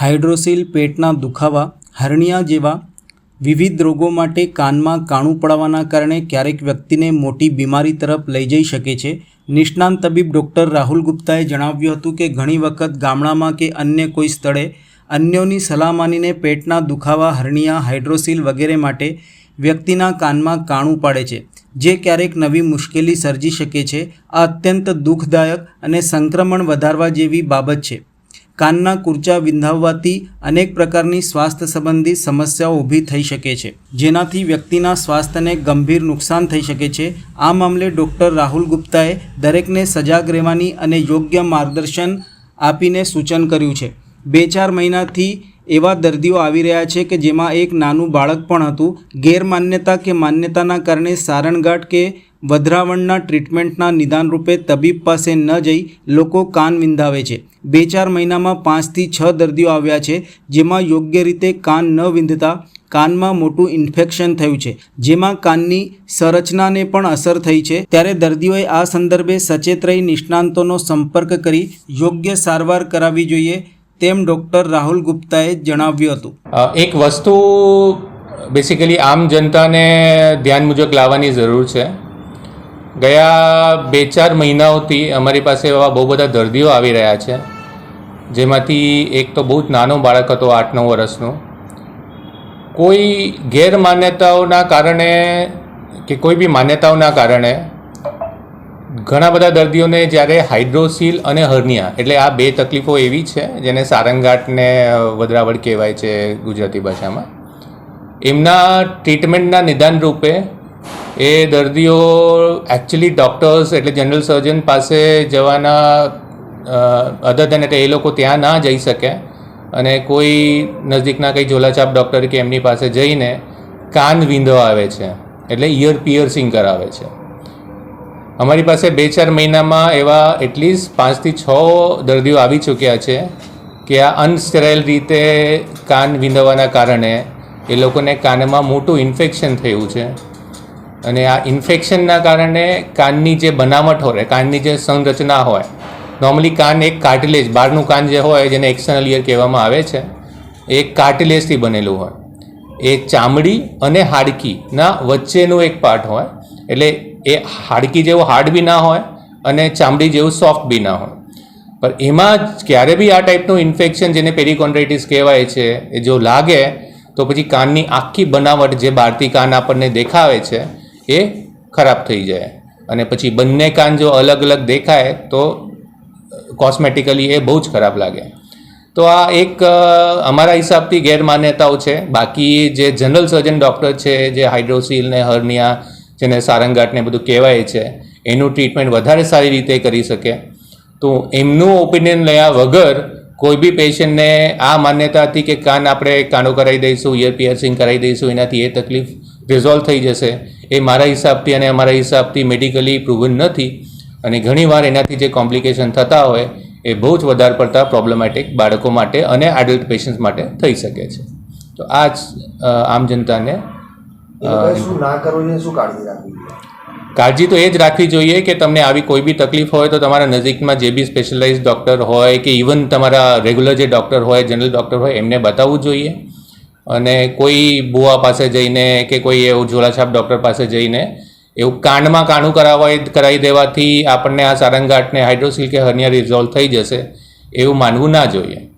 હાઇડ્રોસીલ પેટના દુખાવા હર્નિયા જેવા વિવિધ રોગો માટે કાનમાં કાણું પડવાના કારણે ક્યારેક વ્યક્તિને મોટી બીમારી તરફ લઈ જઈ શકે છે. નિષ્ણાંત તબીબ ડૉક્ટર રાહુલ ગુપ્તાએ જણાવ્યું હતું કે ઘણી વખત ગામડામાં કે અન્ય કોઈ સ્થળે અન્યોની સલાહ માનીને પેટના દુખાવા હર્નિયા હાઇડ્રોસિલ વગેરે માટે વ્યક્તિના કાનમાં કાણું પાડે છે, જે ક્યારેક નવી મુશ્કેલી સર્જી શકે છે. આ અત્યંત દુઃખદાયક અને સંક્રમણ વધારવા જેવી બાબત છે. કાનના કુર્ચા વિંધાવવાથી અનેક પ્રકારની સ્વાસ્થ્ય સંબંધી સમસ્યાઓ ઊભી થઈ શકે છે. જેનાથી વ્યક્તિના સ્વાસ્થ્યને ગંભીર નુકસાન થઈ શકે છે. આ મામલે ડૉક્ટર રાહુલ ગુપ્તાએ દરેકને સજાગ રહેવાની અને યોગ્ય માર્ગદર્શન આપીને સૂચન કર્યું છે. બે ચાર મહિનાથી એવા દર્દીઓ આવી રહ્યા છે કે જેમાં એક નાનું બાળક પણ હતું. ગેરમાન્યતા કે માન્યતાના કારણે સારણગાંઠ કે વધરાવણના ટ્રીટમેન્ટના નિદાન રૂપે તબીબ પાસે ન જઈ લોકો કાન વિંધાવે છે. બે ચાર મહિનામાં પાંચથી છ દર્દીઓ આવ્યા છે, જેમાં યોગ્ય રીતે કાન ન વિંધતા કાનમાં મોટું ઇન્ફેક્શન થયું છે. જેમાં કાનની સંરચનાને પણ અસર થઈ છે. ત્યારે દર્દીઓએ આ સંદર્ભે સચેત રહી નિષ્ણાંતોનો સંપર્ક કરી યોગ્ય સારવાર કરાવવી જોઈએ તેમ ડૉક્ટર રાહુલ ગુપ્તાએ જણાવ્યું હતું. એક વસ્તુ બેસિકલી આમ જનતાને ધ્યાન મુજબ લાવવાની જરૂર છે. ગયા બે ચાર મહિનાઓથી અમારી પાસે એવા બહુ બધા દર્દીઓ આવી રહ્યા છે, જેમાંથી એક તો બહુ જ નાનો બાળક હતો આઠ નવ વર્ષનો. કોઈ ગેરમાન્યતાઓના કારણે કે કોઈ બી માન્યતાઓના કારણે ઘણા બધા દર્દીઓને જ્યારે હાઇડ્રોસીલ અને હર્નિયા, એટલે આ બે તકલીફો એવી છે, જેને સારંગાંઠને વધરાવડ કહેવાય છે ગુજરાતી ભાષામાં, એમના ટ્રીટમેન્ટના નિદાન રૂપે એ દર્દીઓ એકચ્યુઅલી ડૉક્ટર્સ એટલે જનરલ સર્જન પાસે જવાના અધર દેન એટલે એ લોકો ત્યાં ના જઈ શકે અને કોઈ નજીકના કંઈ ઝોલાછાપ ડૉક્ટર કે એમની પાસે જઈને કાન વિંધો આવે છે, એટલે ઇયર પિયર્સિંગ કરાવે છે. અમારી પાસે બે ચાર મહિનામાં એવા એટલીસ્ટ પાંચથી છ દર્દીઓ આવી ચૂક્યા છે કે આ અનસ્ટેરાઇલ રીતે કાન વિંધવાના કારણે એ લોકોને કાનમાં મોટું ઇન્ફેક્શન થયું છે. અને આ ઇન્ફેક્શનના કારણે કાનની જે બનાવટ હોય, કાનની જે સંરચના હોય નોર્મલી કાન એક કાર્ટિલેજ બહારનું કાન જે હોય, જેને એક્સટર્નલ ઇયર કહેવામાં આવે છે, એ કાર્ટિલેજથી બનેલું હોય. એ ચામડી અને હાડકીના વચ્ચેનું એક પાર્ટ હોય, એટલે એ હાડકી જેવું હાર્ડ બી ના હોય અને ચામડી જેવું સોફ્ટ બી ના હોય. પણ એમાં ક્યારે બી આ ટાઈપનું ઇન્ફેક્શન જેને પેરિકોન્ડ્રાઇટિસ કહેવાય છે, એ જો લાગે, તો પછી કાનની આખી બનાવટ જે બહારથી કાન આપણને દેખાવે છે એ ખરાબ થઈ જાય. અને પછી બંને કાન જો અલગ અલગ દેખાય તો કોસ્મેટિકલી એ બહુ જ ખરાબ લાગે. તો આ એક અમારા હિસાબથી ગેરમાન્યતાઓ છે. બાકી જે જનરલ સર્જન ડૉક્ટર છે, જે હાઇડ્રોસીલ ને હર્નિયા જેને સારંગાટ ને બધું કહેવાય છે, એનું ટ્રીટમેન્ટ વધારે સારી રીતે કરી શકે. તો એમનું ઓપિનિયન લયા વગર કોઈ બી પેશન્ટને આ માન્યતા હતી કે કાન આપણે કાનો કરાવી દઈશું ઇયર પિયર્સિંગ કરાવી દઈશું, એનાથી એ તકલીફ રિઝોલ્વ થઈ જશે. એ મારા હિસાબથી અને અમારા હિસાબથી મેડિકલી પ્રૂવન નથી. અને ઘણીવાર એનાથી જે કોમ્પ્લિકેશન થતા હોય એ બહુ જ વધારે પડતા પ્રોબ્લેમેટિક બાળકો માટે અને એડલ્ટ પેશન્ટ્સ માટે થઈ શકે છે. તો આ જ આમ જનતાને શું ના કરવું જોઈએ શું કાળજી રાખવી કાળજી તો એ જ રાખવી જોઈએ કે તમને આવી કોઈ બી તકલીફ હોય તો તમારા નજીકમાં જે બી સ્પેશિયલાઇઝ ડૉક્ટર હોય કે ઇવન તમારા રેગ્યુલર જે ડૉક્ટર હોય જનરલ ડૉક્ટર હોય એમને બતાવવું જોઈએ. અને કોઈ બુવા પાસે જઈને કે કોઈ એવું ઝોલાછાપ ડૉક્ટર પાસે જઈને એવું કાનમાં કાણું કરાવવા કરાવી દેવાથી આપણને આ સારંગાંઠને હાઇડ્રોસિલ કે હર્નિયા રિઝોલ્વ થઈ જશે એવું માનવું ના જોઈએ.